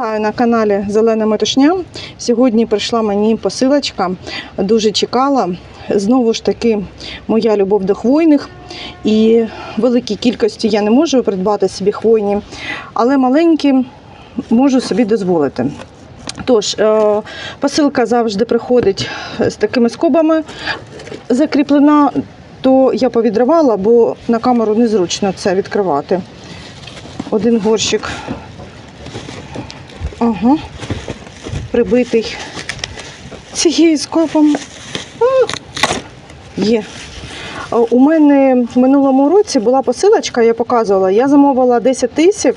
Вітаю на каналі Зелена Метушня. Сьогодні прийшла мені посилочка, дуже чекала. Знову ж таки, моя любов до хвойних. І великій кількості я не можу придбати собі хвойні, але маленькі можу собі дозволити. Тож, е, посилка завжди приходить з такими скобами закріплена, то я повідривала, бо на камеру незручно це відкривати. Один горщик Ага. Прибитий цією скопом. Є. У мене в минулому році була посилочка, я показувала. Я замовила 10 тисяч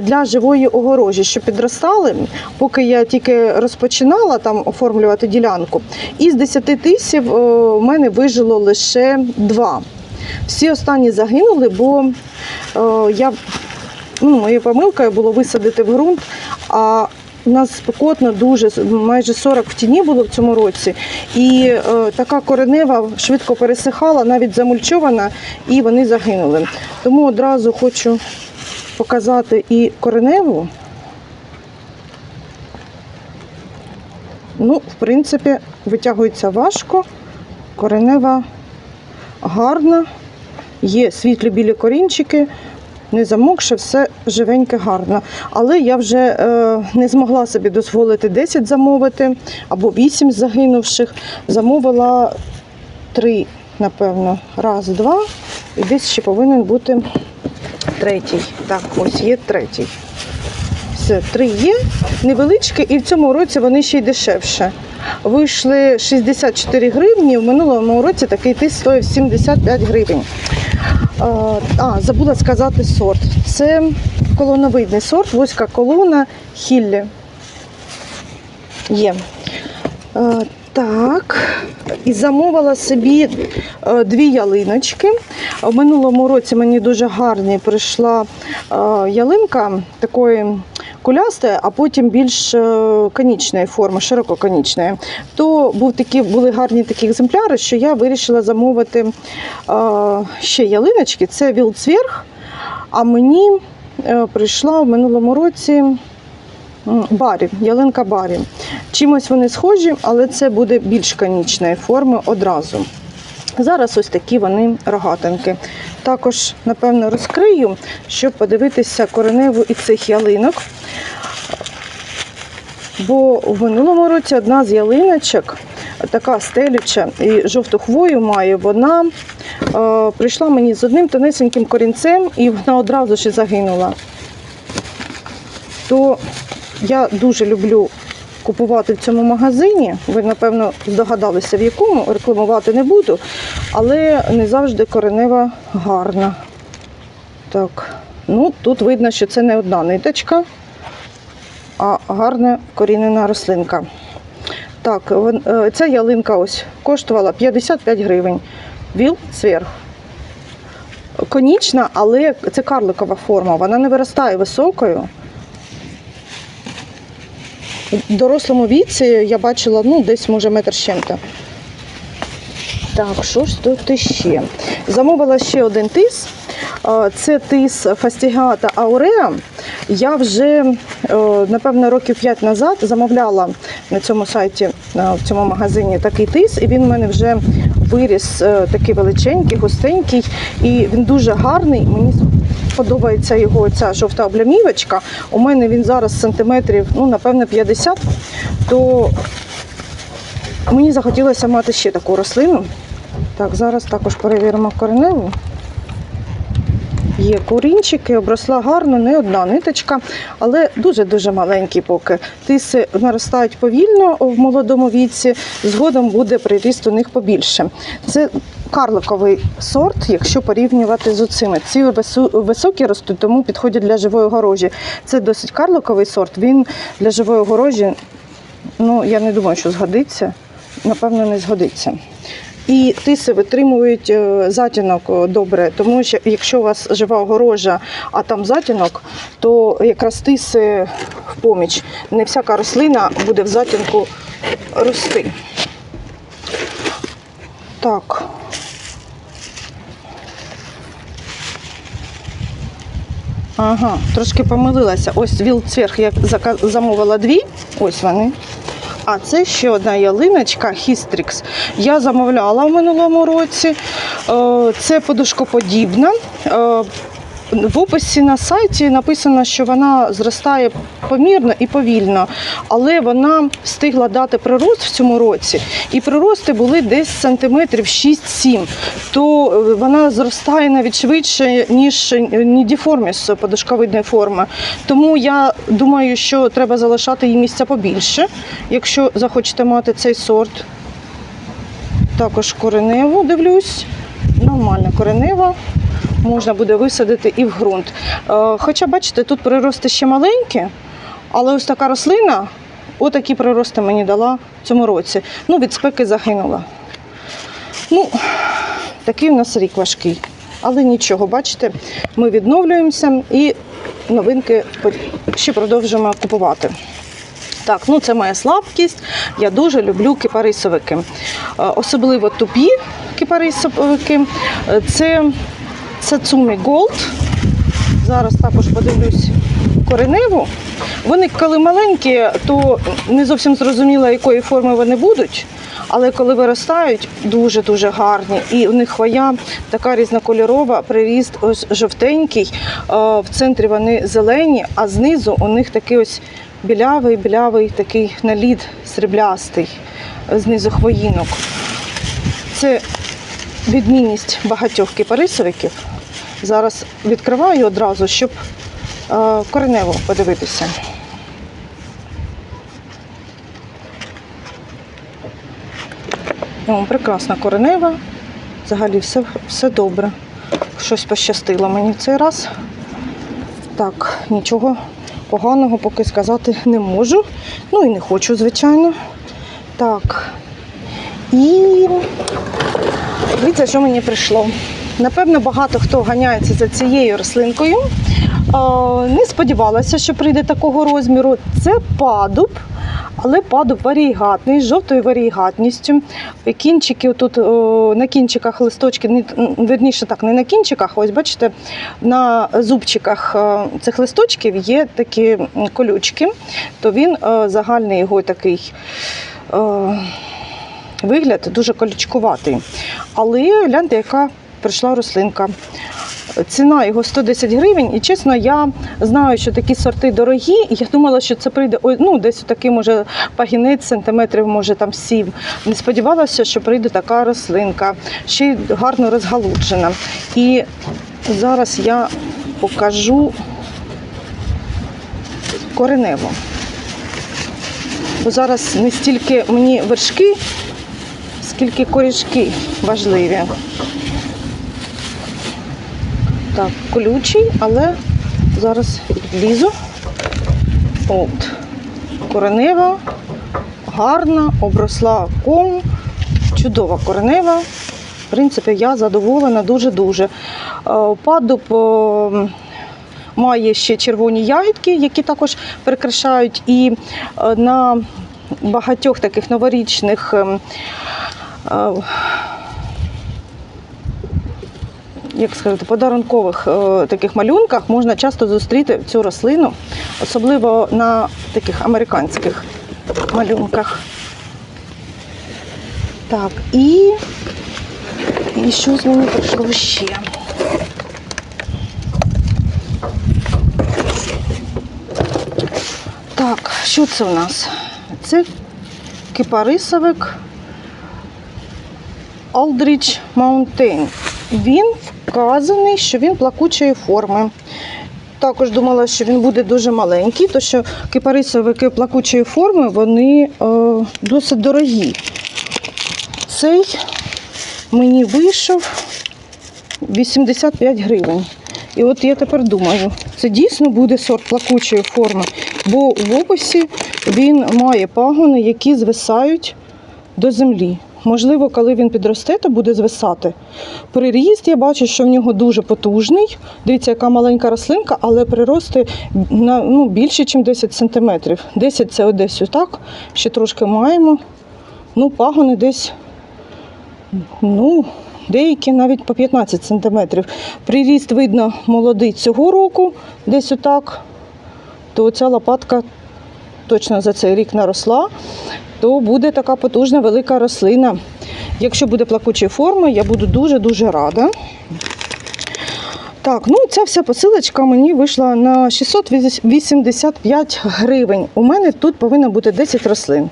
для живої огорожі, щоб підростали, поки я тільки розпочинала там оформлювати ділянку. І з 10 тисяч в мене вижило лише два. Всі останні загинули, бо е, я ну, моєю помилкою було висадити в ґрунт. А у нас спекотно дуже, майже 40 в тіні було в цьому році. І е, така коренева швидко пересихала, навіть замульчована, і вони загинули. Тому одразу хочу показати і кореневу. Ну, в принципі, витягується важко. Коренева гарна, є світлі білі корінчики не замокше, все живеньке, гарно. Але я вже е, не змогла собі дозволити 10 замовити або 8 загинувших. Замовила 3, напевно. Раз, два. І десь ще повинен бути третій. Так, ось є третій. Все, три є, невеличкі, і в цьому році вони ще й дешевше. Вийшли 64 гривні, в минулому році такий тис стоїв 75 гривень. А, забула сказати сорт. Це колоновидний сорт, вузька колона хіллі. Є. Так, і замовила собі е, дві ялиночки. В минулому році мені дуже гарні прийшла е, ялинка такої кулястої, а потім більш е, конічної форми, ширококонічної. То був такі, були гарні такі екземпляри, що я вирішила замовити ще ялиночки. Це вілцверг, а мені прийшла в минулому році. Барі, ялинка барі. Чимось вони схожі, але це буде більш конічної форми одразу. Зараз ось такі вони рогатинки. Також, напевно, розкрию, щоб подивитися кореневу і цих ялинок. Бо в минулому році одна з ялиночок, така стелюча і жовту хвою має, вона е, прийшла мені з одним тонесеньким корінцем і вона одразу ж загинула. То я дуже люблю купувати в цьому магазині. Ви, напевно, здогадалися, в якому рекламувати не буду, але не завжди коренева гарна. Так, ну тут видно, що це не одна ниточка, а гарна корінена рослинка. Так, е, ця ялинка ось коштувала 55 гривень. Віл цверг. Конічна, але це карликова форма, вона не виростає високою. В дорослому віці я бачила ну, десь, може, метр з чим-то. Так, що ж тут ще? Замовила ще один тис. Це тис фастігата Ауреа. Я вже, напевно, років 5 назад замовляла на цьому сайті, в цьому магазині такий тис, і він в мене вже виріс е, такий величенький, густенький, і він дуже гарний. Мені подобається його ця жовта облямівочка. У мене він зараз сантиметрів, ну, напевно, 50, то мені захотілося мати ще таку рослину. Так, зараз також перевіримо кореневу. Є корінчики, обросла гарно, не одна ниточка, але дуже-дуже маленькі поки. Тиси наростають повільно в молодому віці, згодом буде приріст у них побільше. Це карликовий сорт, якщо порівнювати з оцими. Ці високі ростуть, тому підходять для живої огорожі. Це досить карликовий сорт, він для живої огорожі, ну я не думаю, що згодиться. Напевно, не згодиться. І тиси витримують е, затінок добре, тому що якщо у вас жива огорожа, а там затінок, то якраз тиси в поміч. Не всяка рослина буде в затінку рости. Так. Ага, трошки помилилася. Ось вілцверг я замовила дві. Ось вони. А це ще одна ялиночка Хістрікс. Я замовляла в минулому році. Е, Це подушкоподібна. В описі на сайті написано, що вона зростає помірно і повільно, але вона встигла дати прирост в цьому році, і прирости були десь сантиметрів 6-7. То е, вона зростає навіть швидше, ніж нідіформіс подушковидної форми. Тому я думаю, що треба залишати їй місця побільше, якщо захочете мати цей сорт. Також кореневу дивлюсь. Нормальна коренева. Можна буде висадити і в ґрунт. Е, Хоча, бачите, тут прирости ще маленькі, але ось така рослина, отакі прирости мені дала в цьому році. Ну, від спеки загинула. Ну, такий у нас рік важкий. Але нічого, бачите, ми відновлюємося і новинки ще продовжуємо купувати. Так, ну це моя слабкість. Я дуже люблю кипарисовики. Е, Особливо тупі кипарисовики. Е, Це Сацумі Gold. Зараз також подивлюсь кореневу. Вони, коли маленькі, то не зовсім зрозуміло, якої форми вони будуть. Але коли виростають, дуже-дуже гарні. І у них хвоя така різнокольорова, приріст ось жовтенький. Е, В центрі вони зелені, а знизу у них такий ось білявий, білявий такий наліт сріблястий знизу хвоїнок. Це відмінність багатьох кипарисовиків. Зараз відкриваю одразу, щоб е, коренево подивитися. О, прекрасна коренева. Взагалі все, все добре. Щось пощастило мені в цей раз. Так, нічого поганого поки сказати не можу. Ну і не хочу, звичайно. Так. І дивіться, що мені прийшло. Напевно, багато хто ганяється за цією рослинкою. Е, Не сподівалася, що прийде такого розміру. Це падуб, але падуб варігатний, з жовтою варігатністю. Кінчики тут на кінчиках листочки, верніше так, не на кінчиках, ось бачите, на зубчиках е, цих листочків є такі колючки, то він е, загальний його такий. Вигляд дуже колючкуватий. Але гляньте, яка прийшла рослинка. Ціна його 110 гривень, і чесно, я знаю, що такі сорти дорогі, і я думала, що це прийде ну, десь такий, може, пагінець, сантиметрів, може там 7. Не сподівалася, що прийде така рослинка, ще й гарно розгалуджена. І зараз я покажу коренево. Бо зараз не стільки мені вершки, скільки корішки важливі. Так, колючий, але зараз відлізу. От. Коренева, гарна, обросла ком, чудова коренева. В принципі, я задоволена дуже-дуже. Е, Падуб е, має ще червоні ягідки, які також прикрашають. І е, на багатьох таких новорічних ем, як сказати, подарункових е, таких малюнках можна часто зустріти цю рослину, особливо на таких американських малюнках. Так, і, і що з мені прийшло ще? Так, що це у нас? Це кипарисовик Aldrich Mountain. Він вказаний, що він плакучої форми. Також думала, що він буде дуже маленький, тому що кипарисовики плакучої форми вони е, досить дорогі. Цей мені вийшов 85 гривень. І от я тепер думаю, це дійсно буде сорт плакучої форми, бо в описі він має пагони, які звисають до землі. Можливо, коли він підросте, то буде звисати. Приріст я бачу, що в нього дуже потужний. Дивіться, яка маленька рослинка, але прирости на ну, більше, ніж 10 см. 10 це десь отак, ще трошки маємо. Ну, пагони десь, ну, деякі навіть по 15 см. Приріст видно молодий цього року, десь отак, то ця лопатка точно за цей рік наросла, то буде така потужна велика рослина. Якщо буде плакучої форми, я буду дуже-дуже рада. Так, ну ця вся посилочка мені вийшла на 685 гривень. У мене тут повинно бути 10 рослин.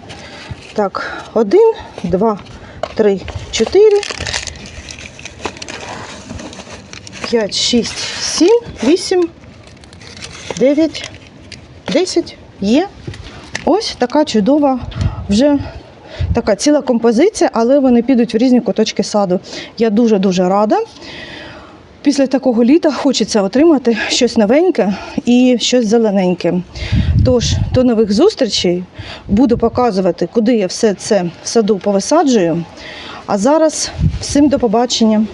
Так, 1, 2, 3, 4, 5, 6, 7, 8, 9, 10 є. Ось така чудова вже така ціла композиція, але вони підуть в різні куточки саду. Я дуже-дуже рада. Після такого літа хочеться отримати щось новеньке і щось зелененьке. Тож, до нових зустрічей буду показувати, куди я все це в саду повисаджую. А зараз всім до побачення.